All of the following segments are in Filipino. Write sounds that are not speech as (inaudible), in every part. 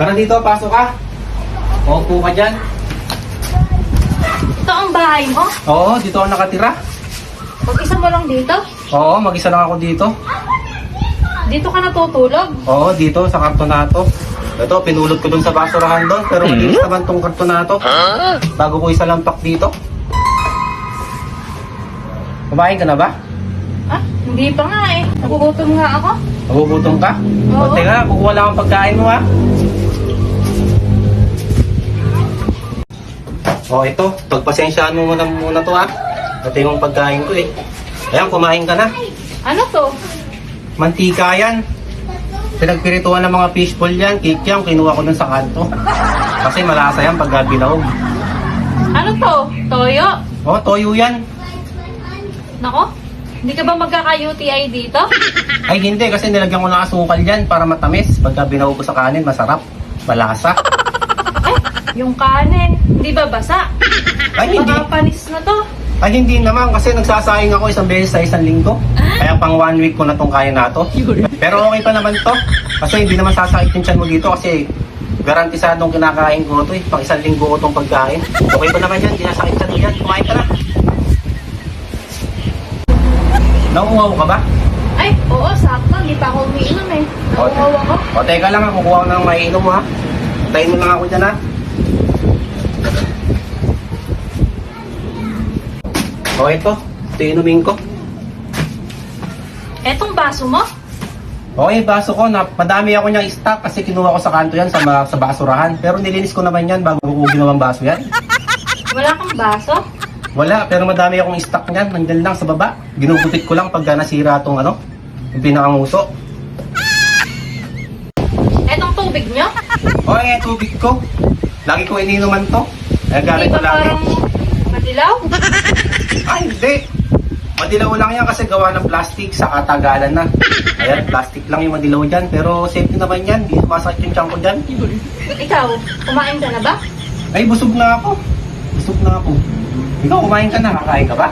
Tara dito, pasok ka. Opo ka dyan. Ito ang bahay mo? Oo, dito ako nakatira. Mag-isa mo lang dito? Oo, mag-isa lang ako dito. Dito ka natutulog? Oo, dito sa kartonato. Ito, pinulot ko dun sa basurahan doon. Pero malinis naman tong kartonato. Bago ko isa lampak dito. Kumain ka na ba? Ah, hindi pa nga eh. Nagugutom nga ako. Nagugutom ka? O, Oo. teka, kukuha lang ang pagkain mo ha. O, ito. Pagpasensyaan mo muna muna to ha. Ito yung pagkain ko eh. Ayan, kumain ka na. Ano to? Mantika yan. Pinagpirituan ng mga fishball yan. Yan. Kinuha ko dun sa kanto. Kasi malasa yan pag binahog. Ano to? Toyo? O, toyo yan. Nako? Hindi ka ba magkaka-UTI dito? Ay, hindi. Kasi nilagyan ko ng asukal yan para matamis. Pagka binahog ko sa kanin, masarap. Malasa. Yung kanin. Hindi ba basa? Ay, hindi. Baka panis na to. Ay, hindi naman. Kasi nagsasayang ako isang beses sa isang linggo. Kaya pang one week ko na tong kaya na to. Pero okay pa naman to. Kasi hindi naman sasakit yung tiyan mo dito kasi garantisadong kinakain ko to eh. Pang isang linggo ko tong pagkain. Okay pa naman yan. Hindi nasakit tiyan mo yan. Kumain ka na. Nauuhaw ka ba? Ay, oo, sakto. Hindi pa ako umiinom eh. Nauuhaw ako. O, teka lang ha. Kukuha ko ng maiinom ha. Tayin mo lang ako dyan ha. O, ito. Ito yung inumin ko. Etong baso mo? Okay, baso ko. Na, madami ako niyang stock kasi kinuha ko sa kanto yan sa, ma- sa basurahan. Pero nilinis ko naman yan bago ko ginawang baso yan. Wala kang baso? Wala, pero madami akong stock niyan. Nandyan lang sa baba. Ginugutit ko lang pagka nasira tong ano, yung pinakanguso. Etong tubig nyo? Okay, yung tubig ko. Lagi ko ininuman to. Kaya Hindi galit ba ko lagi. parang madilaw? (laughs) Ay, hindi. Madilaw lang yan kasi gawa ng plastic sa katagalan na. Ayan, plastic lang yung madilaw dyan. Pero safety naman yan. Hindi sumasakit yung tiyan ko dyan. Ikaw, kumain ka na ba? Ay, busog na ako. Busog na ako. Ikaw, kumain ka na. Kakain ka ba?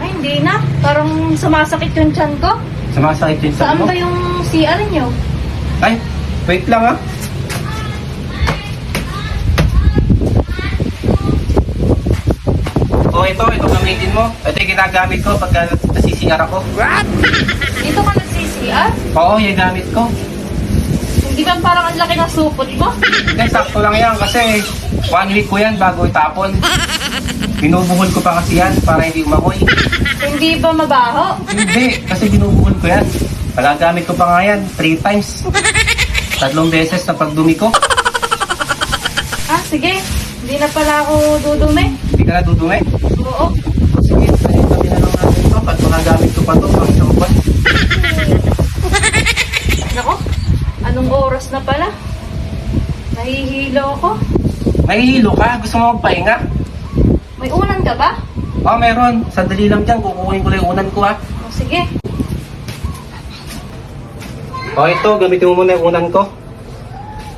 Ay, hindi na. Parang sumasakit yung tiyan ko. Sumasakit yung tiyan Saan mo? ba yung CR nyo? Ay, wait lang ah. Ito, ito gamitin mo. Ito yung ginagamit ko pagka nasisingar ako. Dito ka nag-CCR? Oo, yung gamit ko. Hindi ba parang ang laki ng supot mo? Hindi, sakto lang yan kasi one week ko yan bago itapon. Binubuhol ko pa kasi yan para hindi umamoy. Hindi ba mabaho? Hindi, kasi binubuhol ko yan. Nagagamit ko pa nga yan, three times. Tatlong beses na pagdumi ko. Ah, sige. Hindi na pala ako dudumi. Ka na dudumi. Oo. Sige, ayun, tabi na lang natin ito. Pag magagamit ko pa ito, pang isang buwan. (laughs) Nako, anong oras na pala? Nahihilo ako. Mahihilo ka? Gusto mo magpahinga? May unan ka ba? Oo, meron. Sandali lang dyan. Kukuhin ko lang yung unan ko ha. O, sige. O, ito. Gamitin mo muna yung unan ko.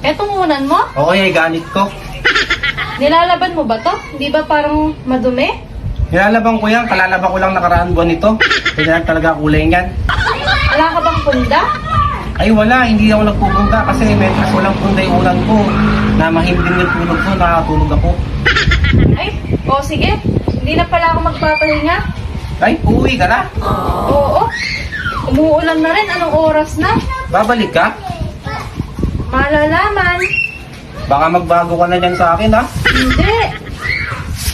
Etong unan mo, Okay, gamit ko. Nilalaban mo ba to? Hindi ba parang madumi? Nilalabang ko yan. Kalalaba ko lang nakaraan buwan nito. Kaya talaga kulay niyan. Wala ka bang punda? Ay wala, hindi ako nagpupunta kasi medyo walang punda yung ulan ko. Na mahimbing yung tulog ko, nakatulog ako. Ay, o sige. Hindi na pala ako magpapahinga. Ay, uuwi ka na. Oo. Umuulan na rin. Anong oras na? Babalik ka. Malalaman. Baka magbago ka na dyan sa akin ha. Hindi.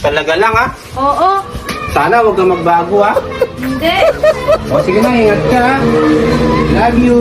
Talaga lang ha. Oo. Sana huwag ka magbago ha. Hindi. O sige na, ingat ka ha. Love you.